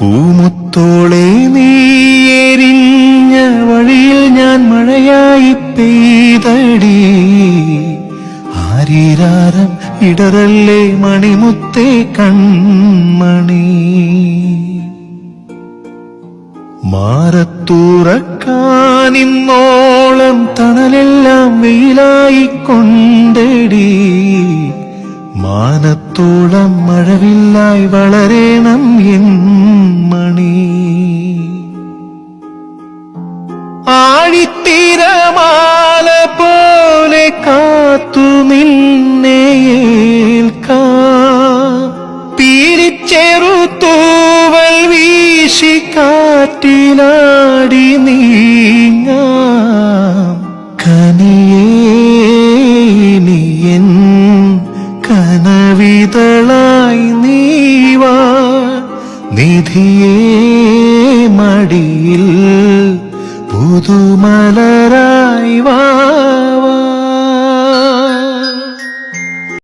പൂമുത്തോളെ നീ വഴിയിൽ ഞാൻ മഴയായി പെയ്തടി. ആരീരാരം ഇടറല്ലേ മണിമുത്തേ കൺമണി. മാറത്തൂറക്കാനിന്നോളം തണലെല്ലാം വെയിലായി കൊണ്ടടി മാനത്തോളം മഴവില്ലായി വളരേണം എൻ മണി. ആഴിത്തിരമാല പോലെ കാത്തു നിന്നെ ഏൽക്കാം. പീലിച്ചെറു തൂവൽ വീശി കാറ്റിലാടി നീങ്ങ. കനിയേനിയൻ കനവിതളായി നീവാ. നിധിയേ മടിയിൽ പുതുമലരായി വാവാ